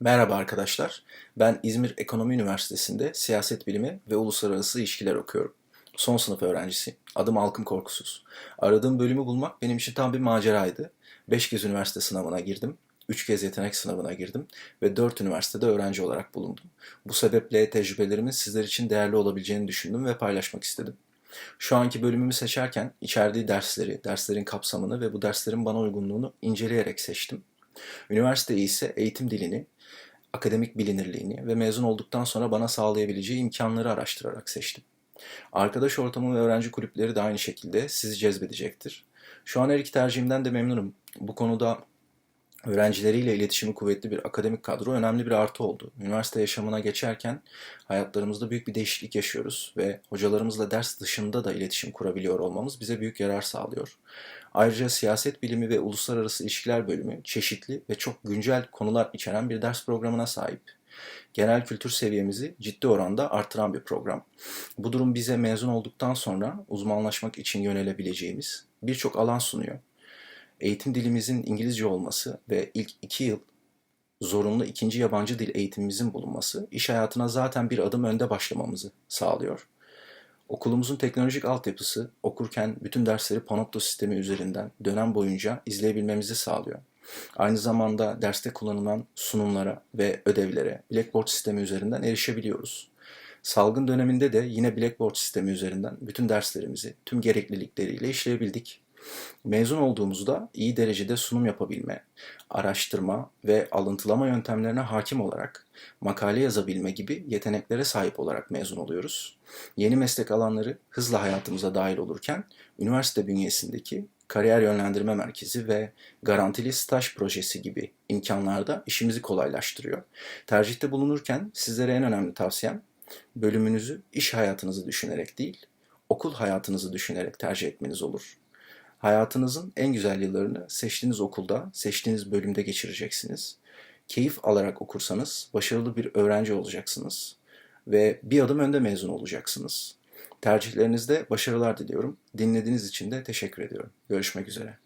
Merhaba arkadaşlar. Ben İzmir Ekonomi Üniversitesi'nde siyaset bilimi ve uluslararası ilişkiler okuyorum. Son sınıf öğrencisiyim. Adım Alkım Korkusuz. Aradığım bölümü bulmak benim için tam bir maceraydı. 5 kez üniversite sınavına girdim. 3 kez yetenek sınavına girdim ve 4 üniversitede öğrenci olarak bulundum. Bu sebeple tecrübelerimin sizler için değerli olabileceğini düşündüm ve paylaşmak istedim. Şu anki bölümümü seçerken içerdiği dersleri, derslerin kapsamını ve bu derslerin bana uygunluğunu inceleyerek seçtim. Üniversiteyi ise eğitim dilini, akademik bilinirliğini ve mezun olduktan sonra bana sağlayabileceği imkanları araştırarak seçtim. Arkadaş ortamı ve öğrenci kulüpleri de aynı şekilde sizi cezbedecektir. Şu an her iki tercihimden de memnunum. Bu konuda öğrencileriyle iletişimi kuvvetli bir akademik kadro önemli bir artı oldu. Üniversite yaşamına geçerken hayatlarımızda büyük bir değişiklik yaşıyoruz ve hocalarımızla ders dışında da iletişim kurabiliyor olmamız bize büyük yarar sağlıyor. Ayrıca siyaset bilimi ve uluslararası ilişkiler bölümü çeşitli ve çok güncel konular içeren bir ders programına sahip. Genel kültür seviyemizi ciddi oranda artıran bir program. Bu durum bize mezun olduktan sonra uzmanlaşmak için yönelebileceğimiz birçok alan sunuyor. Eğitim dilimizin İngilizce olması ve ilk iki yıl zorunlu ikinci yabancı dil eğitimimizin bulunması iş hayatına zaten bir adım önde başlamamızı sağlıyor. Okulumuzun teknolojik altyapısı okurken bütün dersleri Panopto sistemi üzerinden dönem boyunca izleyebilmemizi sağlıyor. Aynı zamanda derste kullanılan sunumlara ve ödevlere Blackboard sistemi üzerinden erişebiliyoruz. Salgın döneminde de yine Blackboard sistemi üzerinden bütün derslerimizi tüm gereklilikleriyle işleyebildik. Mezun olduğumuzda iyi derecede sunum yapabilme, araştırma ve alıntılama yöntemlerine hakim olarak makale yazabilme gibi yeteneklere sahip olarak mezun oluyoruz. Yeni meslek alanları hızla hayatımıza dahil olurken üniversite bünyesindeki kariyer yönlendirme merkezi ve garantili staj projesi gibi imkanlarda işimizi kolaylaştırıyor. Tercihte bulunurken sizlere en önemli tavsiyem bölümünüzü iş hayatınızı düşünerek değil, okul hayatınızı düşünerek tercih etmeniz olur. Hayatınızın en güzel yıllarını seçtiğiniz okulda, seçtiğiniz bölümde geçireceksiniz. Keyif alarak okursanız başarılı bir öğrenci olacaksınız ve bir adım önde mezun olacaksınız. Tercihlerinizde başarılar diliyorum. Dinlediğiniz için de teşekkür ediyorum. Görüşmek üzere.